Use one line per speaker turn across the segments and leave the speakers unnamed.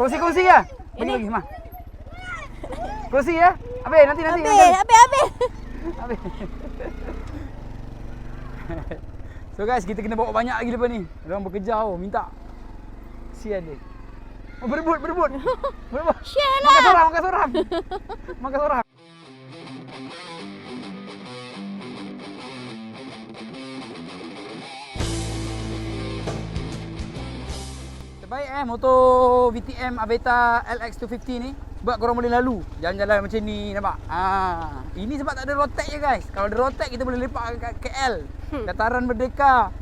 Kongsi-kongsi ya. Bagi lagi, mah. Kongsi ya. Habis nanti nanti.
Habis, habis, habis.
Habis. so guys, kita kena bawa banyak lagi lepas ni. Orang bekerja oh, minta. Sian dia. Oh, berebut, berebut. Berebut.
Share
Makan
lah.
seorang, makan seorang. makan seorang. Terbaik eh motor VTM Aveta LX250 ni sebab korang boleh lalu jalan-jalan macam ni nampak. Ha, ini sebab tak ada rotek je guys. Kalau ada rotek kita boleh lepak kat KL.
Hmm.
Dataran Merdeka.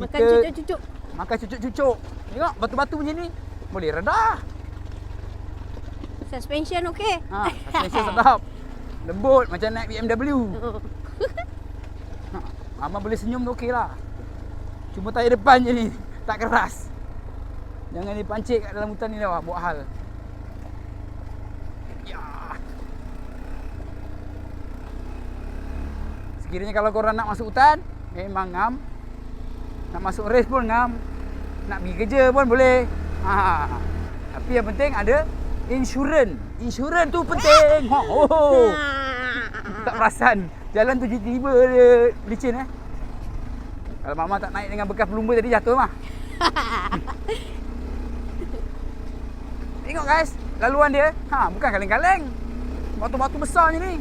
Makan
Kita-
cucuk-cucuk.
Makan cucuk-cucuk. Tengok batu-batu macam ni. Boleh redah.
Suspension okey.
Ha, suspension sedap. Lembut macam naik BMW. Ha, abang boleh senyum tu okey lah. Cuma tayar depan je ni tak keras. Jangan dipancit kat dalam hutan ni dah buat hal. Ya. Sekiranya kalau korang nak masuk hutan, memang ngam. Nak masuk race pun ngam. Nak pergi kerja pun boleh. Ha. Tapi yang penting ada insurans. Insurans tu penting. Ha. Oh. Tak perasan. Jalan tu tiba-tiba dia licin eh. Kalau mama tak naik dengan bekas pelumba tadi jatuh mah. Tengok guys, laluan dia. Ha, bukan kaleng-kaleng. Batu-batu besar je ni.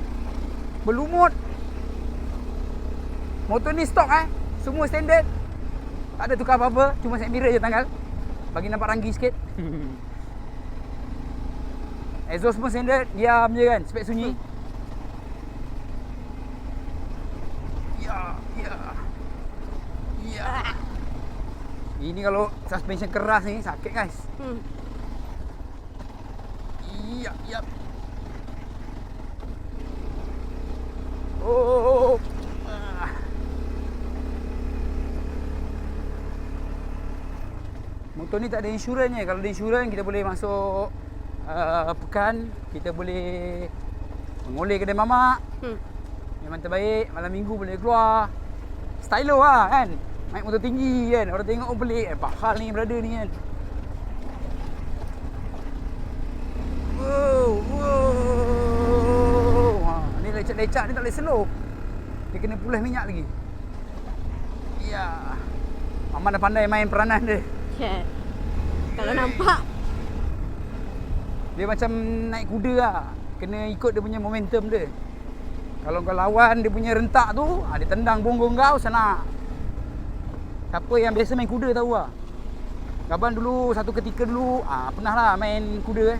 Berlumut. Motor ni stok eh. Semua standard. Tak ada tukar apa-apa, cuma set mirror je tanggal. Bagi nampak ranggi sikit. Exhaust pun standard, diam je kan, spek sunyi. Ya, ya. Ya. Ini kalau suspension keras ni sakit guys.
Hmm.
Oh. Ah. Motor ni tak ada insurans je. Kalau ada insurans kita boleh masuk uh, pekan, kita boleh mengoleh kedai mamak.
Hmm.
Memang terbaik, malam minggu boleh keluar. Stylo lah kan. Naik motor tinggi kan. Orang tengok oh pelik. Eh, bahal ni brother ni kan. Wow, wow. Ha, lecak-lecak ni tak boleh slow. Dia kena pulas minyak lagi. Ya. Mama dah pandai main peranan dia.
Yeah. Kalau nampak
Dia macam naik kuda lah. Kena ikut dia punya momentum dia. Kalau kau lawan dia punya rentak tu, ha, dia tendang punggung kau senang. Siapa yang biasa main kuda tahu lah. Gaban dulu satu ketika dulu ah pernah lah main kuda eh.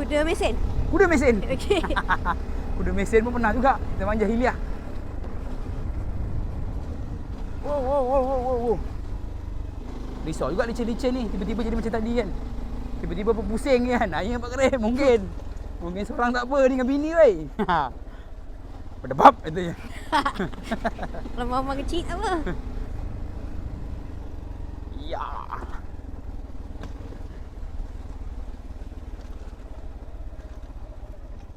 kuda mesin.
Kuda mesin.
Okey.
kuda mesin pun pernah juga. Zaman jahiliah. Wow, wow, wow, wow, wow, wow. Risau juga licin-licin ni. Tiba-tiba jadi macam tadi kan. Tiba-tiba berpusing kan. Ayah Pak Kerim mungkin. Mungkin seorang tak apa ni dengan bini weh. Berdebab katanya.
Kalau mama kecil apa.
Ya.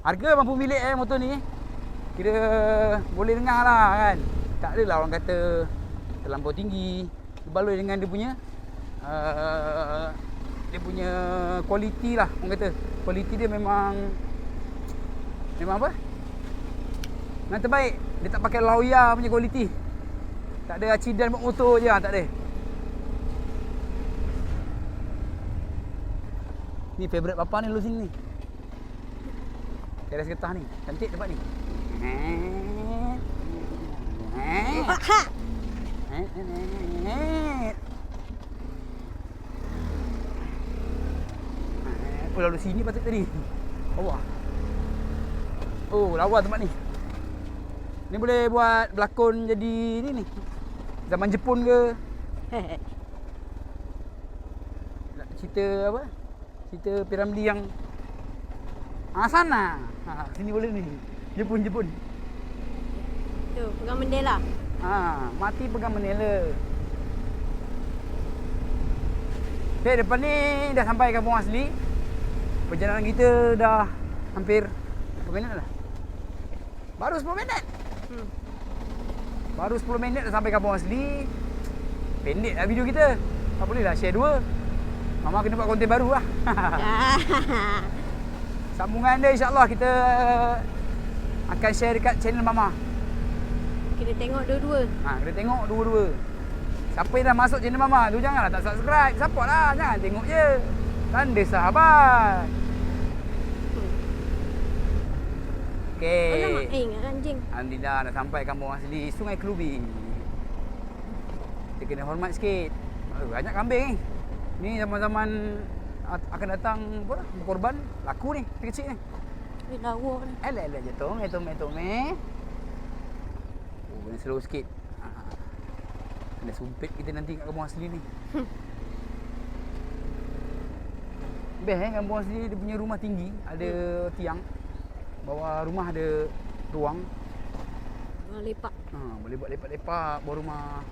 Harga mampu milik eh motor ni. Kira boleh dengar lah kan. Tak adalah orang kata terlampau tinggi. Berbaloi dengan dia punya uh, dia punya kualiti lah orang kata. Kualiti dia memang memang apa? Memang terbaik. Dia tak pakai Lauya punya kualiti. Tak ada accident buat motor je, ah, tak ada. Ni favourite papa ni lu sini ni. Teres getah ni. Cantik tempat ni.
Ha.
Oh lalu sini patut tadi. Bawah. Oh lawa tempat ni. Ni boleh buat berlakon jadi ni ni. Zaman Jepun ke? Cerita apa? Cerita Piramli yang Ah sana. Ha, sini boleh ni. Jepun Jepun.
Tu, pegang bendera.
Ha, mati pegang menela. Okay, depan ni dah sampai kampung asli. Perjalanan kita dah hampir berapa minit dah? Baru 10 minit.
Hmm.
Baru 10 minit dah sampai kampung asli. Pendek lah video kita. Tak boleh lah share dua. Mama kena buat konten baru lah. Sambungan dia insyaAllah kita akan share dekat channel Mama.
Kena tengok dua-dua.
Ha, kita tengok dua-dua. Siapa yang dah masuk channel Mama tu janganlah tak subscribe. Support lah. Jangan tengok je. Tanda sahabat. Okey.
Alamak, eh, anjing.
Alhamdulillah dah sampai kampung asli Sungai Kelubi. Kita kena hormat sikit. Oh, banyak kambing ni. Ni zaman-zaman akan datang apa dah, berkorban laku ni, kecil ni.
Eh, lawa ni.
Alah alah jatuh, eh tom tom eh. Oh, kena slow sikit. Ha. Kena sumpit kita nanti kat kampung asli ni. Best eh kampung asli dia punya rumah tinggi, ada tiang. Bawah rumah ada ruang.
Ah, lepak.
Ha, boleh buat lepak-lepak bawah rumah.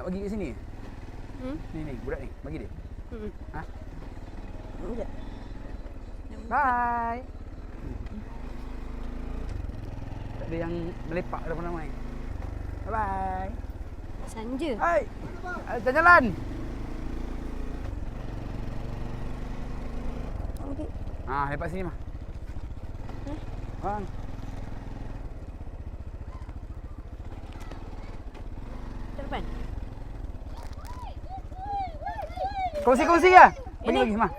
Nak bagi kat sini?
Hmm?
Ni ni, budak ni, bagi dia.
Hmm.
Ha?
Sekejap.
Bye. Tak ada yang melepak ramai-ramai. Bye bye.
Sanja.
Hai. Ada jalan.
Okey.
Ha, lepak sini mah.
Eh?
Bang.
Ke depan.
Kongsi-kongsi ya. Bagi bagi semua.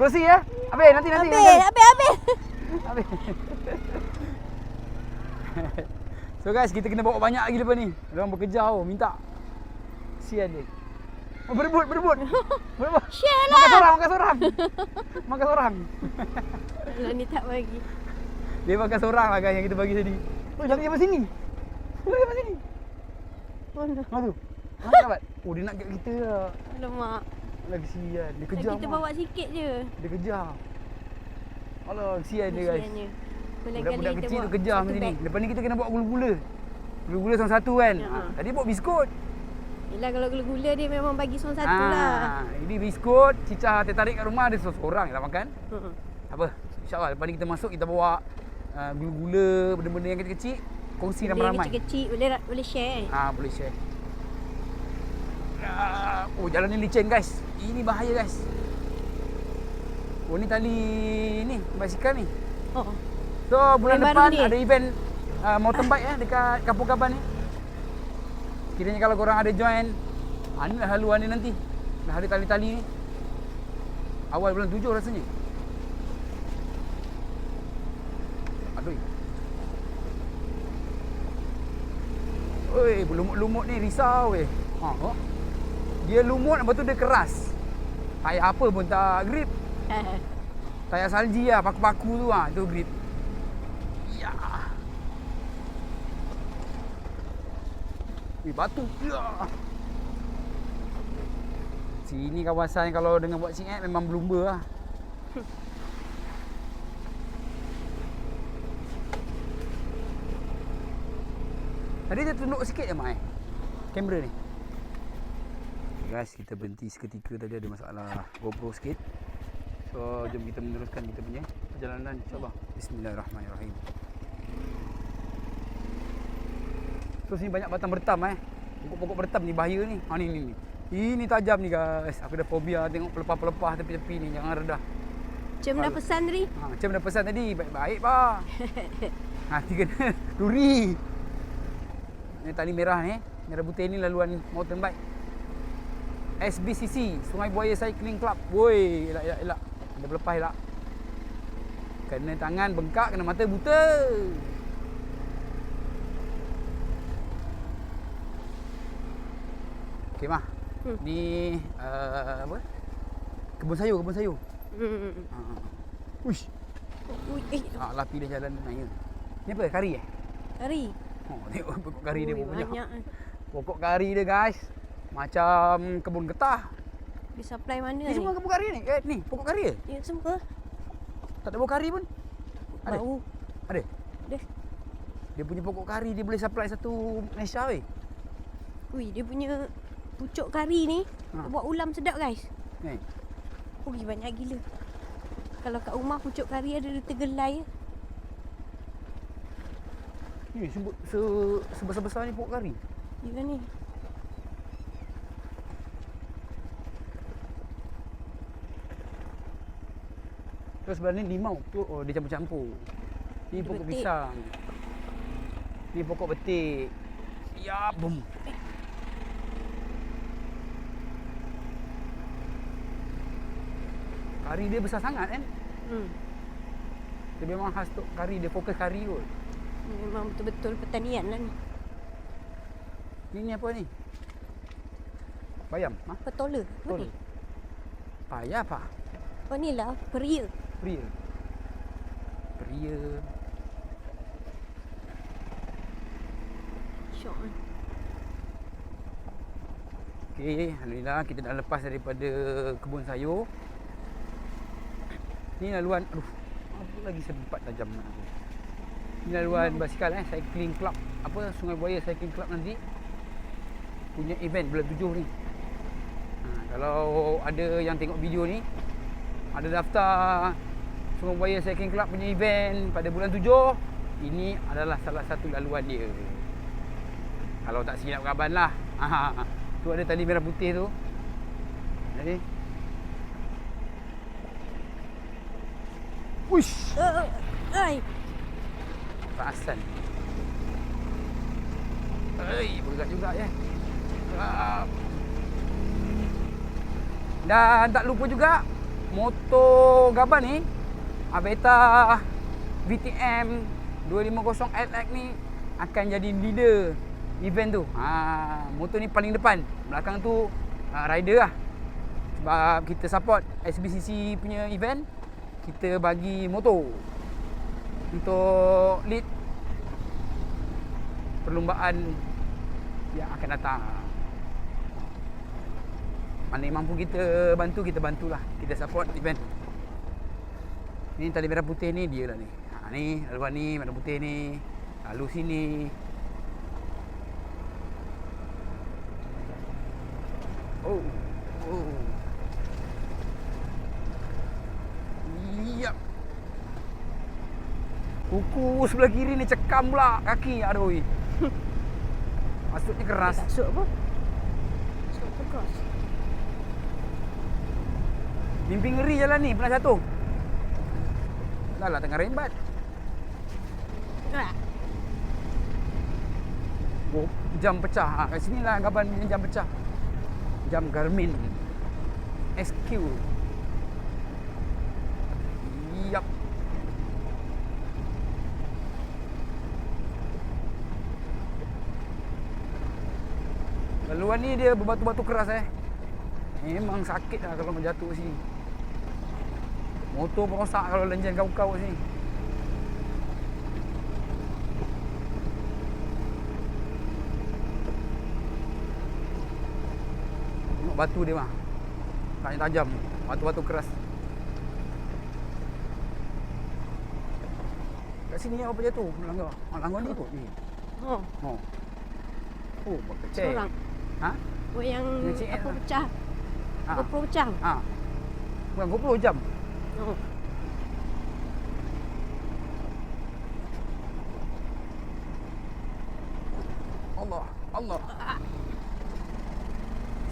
Kongsi ya. Habis nanti nanti. Nanti.
habis, habis.
Habis. so guys, kita kena bawa banyak lagi lepas ni. Orang bekerja oh, minta. Sian dia. Oh, berebut, berebut. Berebut.
Share
Makan
lah.
seorang, makan seorang. makan seorang.
Kalau ni tak bagi.
Dia makan seorang lah guys yang kita bagi tadi. Oh, jangan sampai sini. Oh, sampai sini.
No.
Mana tu? Mana dapat? Oh, dia nak kat kita lah.
Alamak.
Alah, kesian. Dia
Kejar, kita
Mak.
bawa sikit je.
Dia kejar. Alah, kesian dia guys.
Kesiannya.
Budak-budak
kita
kecil tu kejar macam ni. Lepas ni kita kena bawa gula-gula. Gula-gula seorang satu kan.
Ya.
Ha. Tadi bawa biskut.
Yelah kalau gula-gula dia memang bagi seorang satu
Ah,
lah.
Ini biskut, cicah teh tarik kat rumah ada seorang je lah makan. Tak apa. InsyaAllah lepas ni kita masuk kita bawa uh, gula-gula, benda-benda yang kecil-kecil. Kongsi
yang
ramai-ramai.
kecil-kecil boleh boleh share.
Ah, boleh share. Ah, oh, jalan ni licin guys. Ini bahaya guys. Oh, ni tali ni, basikal ni.
Oh.
So, bulan
baru
depan
ni?
ada event uh, mountain bike eh dekat Kampung Kaban ni. Kiranya kalau korang ada join, ah, ni lah haluan ni nanti. Dah ada tali-tali ni. Awal bulan tujuh rasanya. Aduh. Oi, lumut-lumut ni risau weh. Ha, oh. Dia lumut lepas tu dia keras. Tayar apa pun tak grip. Tayar salji lah, paku-paku tu ah, tu grip. Ya. Eh, batu. Ya. Sini kawasan kalau dengan buat singkat memang berlumba lah. Tadi dia tunduk sikit je Mak eh. Kamera ni. Guys, kita berhenti seketika tadi ada masalah GoPro sikit. So, jom kita meneruskan kita punya perjalanan insyaAllah. Bismillahirrahmanirrahim. So, sini banyak batang bertam eh. Pokok-pokok bertam ni bahaya ni. Ha ni ni ni. Ini tajam ni guys. Aku dah fobia tengok pelepah-pelepah tepi-tepi ni. Jangan redah.
Cem dah pesan tadi.
Ha, macam dah pesan tadi. Baik-baik pak. Nanti kena duri. Ni tali merah ni. Merah putih ni laluan mountain bike. SBCC, Sungai Buaya Cycling Club. Woi, elak elak elak. Ada pelepah elak. Kena tangan bengkak, kena mata buta. Okey mah.
Hmm.
Ni uh, apa? Kebun sayur, kebun sayur.
Hmm.
Ha. ha. Uish.
Ui, eh,
Ha, lapi dia jalan naik. Ni apa? Kari eh?
kari.
Oh, tengok pokok kari dia
Ui,
pun banyak.
banyak. eh.
Pokok kari dia guys. Macam kebun getah.
Dia supply mana
Ni
ni?
semua kebun kari ni. Eh, ni pokok kari ke?
Ya, semua.
Tak ada bau kari pun. Ada?
Bau.
Ada?
Ada.
Dia punya pokok kari dia boleh supply satu Malaysia weh.
Ui, dia punya pucuk kari ni
Ha.
buat ulam sedap guys.
Ni.
Ui, banyak gila. Kalau kat rumah pucuk kari ada dia tergelai.
Ni sebut se sebesar-besar ni pokok kari.
Gila ni.
Terus sebelah ni limau tu oh dia campur-campur. Ni
Dia
pokok
betik.
pisang. Ni pokok betik. Ya, bum. Kari dia besar sangat kan?
Hmm.
Dia memang khas tu kari, dia fokus kari kot.
Memang betul-betul pertanian lah ni.
Ni, ni apa ni? Bayam? Ha?
Petola. Apa ni?
Payah apa?
Oh ni lah. Peria.
Pria. Pria.
Syok kan.
Okey, Alhamdulillah kita dah lepas daripada kebun sayur. Ni laluan, aduh, apa lagi sempat tajam nak aku. Ni laluan basikal eh, cycling club. Apa, Sungai Buaya Cycling Club nanti. Punya event bulan tujuh ni. Ha, kalau ada yang tengok video ni, ada daftar Sungai Buaya Cycling Club punya event pada bulan tujuh, ini adalah salah satu laluan dia. Kalau tak silap kaban lah. Ha, tu ada tali merah putih tu. Jadi. Uish,
Uh, ai.
perasan. Hei, bergerak juga ya. Dan tak lupa juga motor Gaban ni Aveta VTM 250 LX ni akan jadi leader event tu. Ha, motor ni paling depan. Belakang tu uh, rider lah. Sebab kita support SBCC punya event, kita bagi motor untuk lead perlumbaan yang akan datang. Mana mampu kita bantu, kita bantulah. Kita support event. Ni tali merah putih ni dia lah ni. Ha, ni laluan ni merah putih ni. Lalu sini. Oh. Oh. Yap. Kuku sebelah kiri ni cekam pula kaki. Aduh. Maksudnya keras.
Kasut apa? Kasut tegas.
Mimpi ngeri jalan ni, pernah jatuh. Dah lah tengah rembat. Oh, jam pecah. Ha, kat sini lah gaban jam pecah. Jam Garmin. SQ. Yap. Laluan ni dia berbatu-batu keras eh. Memang sakit lah kalau jatuh kat sini. Motor pun rosak kalau lenjan kau-kau kat sini. Tengok batu dia mah. Tak tajam. Batu-batu keras. Kat sini apa jatuh? Melanggar. Ah, langgar ni kot ni.
Oh,
Oh. Oh, berkecil.
seorang.
Ha?
Oh yang apa
lah.
pecah?
Ha.
GoPro pecah.
Ha. Bukan GoPro jam. Allah, Allah.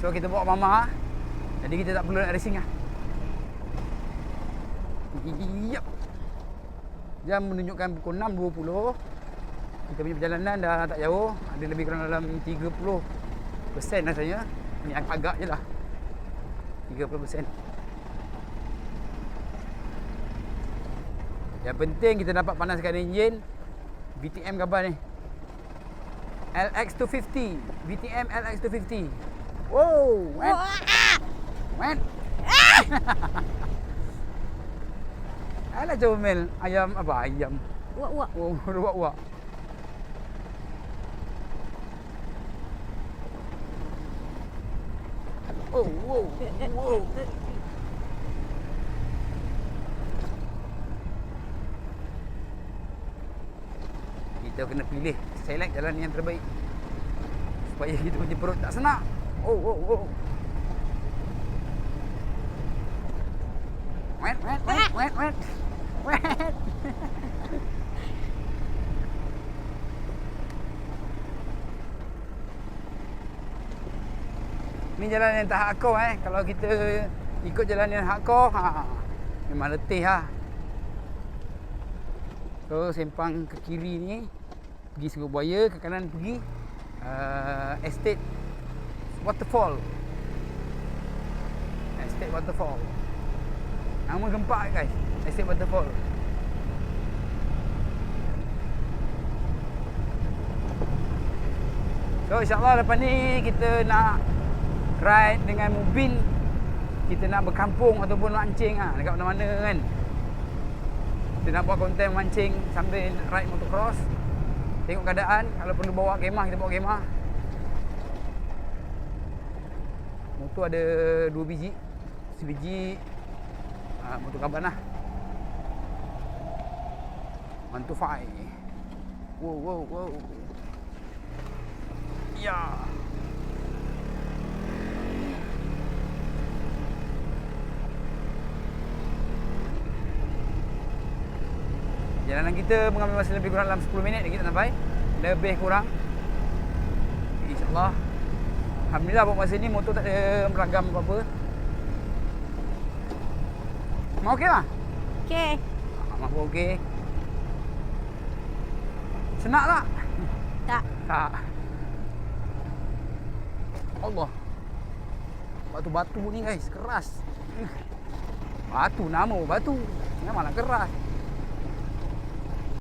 So kita bawa mama. Jadi kita tak perlu nak racing lah. Yep. Jam menunjukkan pukul 6.20. Kita punya perjalanan dah tak jauh. Ada lebih kurang dalam 30 persen rasanya. Ni agak je lah. 30 Yang penting kita dapat panaskan enjin VTM gambar ni. LX250. VTM LX250. Wow, wet,
Wah.
wet. Alah comel ayam apa ayam.
Wak wak.
Oh, ruak ruak. Oh, wow, wow. Kita kena pilih select jalan yang terbaik supaya kita punya perut tak senak. Oh, oh, oh. Wet, wet, wet, wet, wet. Wet. Ni jalan yang tak hardcore eh. Kalau kita ikut jalan yang hardcore, ha, memang letih lah. So, sempang ke kiri ni, pergi Sungai Buaya, ke kanan pergi uh, Estate Waterfall. Estate Waterfall. Nama gempak guys. Estate Waterfall. So insyaAllah lepas ni kita nak ride dengan mobil Kita nak berkampung ataupun mancing lah dekat mana-mana kan Kita nak buat konten mancing sambil ride motocross Tengok keadaan, kalau perlu bawa kemah kita bawa kemah. Motor ada dua biji. Sebiji uh, motor kaban lah. Five Wow, wow, wow. Ya. Jalanan kita mengambil masa lebih kurang dalam 10 minit kita sampai. Lebih kurang. InsyaAllah. Alhamdulillah buat masa ni motor tak ada meragam apa-apa. Mau okey lah?
Okay.
Mak pun okey. Senak tak?
Tak.
Tak. Allah. Batu-batu ni guys, keras. Batu nama batu. Memanglah keras.